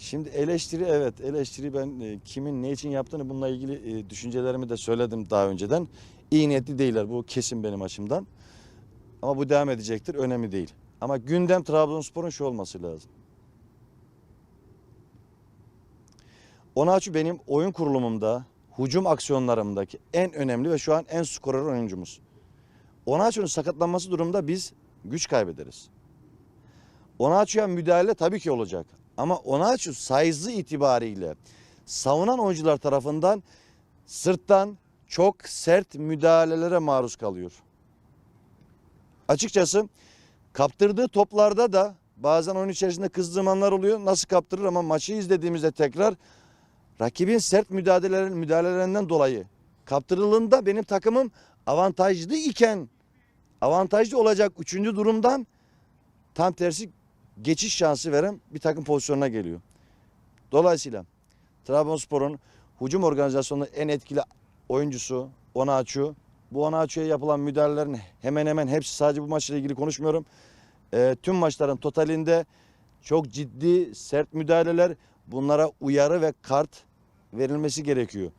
Şimdi eleştiri evet eleştiri ben e, kimin ne için yaptığını bununla ilgili e, düşüncelerimi de söyledim daha önceden. İyi niyetli değiller bu kesin benim açımdan. Ama bu devam edecektir önemli değil. Ama gündem Trabzonspor'un şu olması lazım. Onaçu benim oyun kurulumumda, hücum aksiyonlarımdaki en önemli ve şu an en skorer oyuncumuz. Onaçu'nun sakatlanması durumunda biz güç kaybederiz. Onaçu'ya müdahale tabii ki olacak. Ama Onaçu size itibariyle savunan oyuncular tarafından sırttan çok sert müdahalelere maruz kalıyor. Açıkçası kaptırdığı toplarda da bazen oyun içerisinde kızdığım anlar oluyor. Nasıl kaptırır ama maçı izlediğimizde tekrar rakibin sert müdahalelerin, müdahalelerinden dolayı kaptırıldığında benim takımım avantajlı iken avantajlı olacak üçüncü durumdan tam tersi geçiş şansı veren bir takım pozisyonuna geliyor. Dolayısıyla Trabzonspor'un hücum organizasyonunda en etkili oyuncusu Onaçu. Bu Onaçu'ya yapılan müdahalelerin hemen hemen hepsi sadece bu maçla ilgili konuşmuyorum. Ee, tüm maçların totalinde çok ciddi sert müdahaleler bunlara uyarı ve kart verilmesi gerekiyor.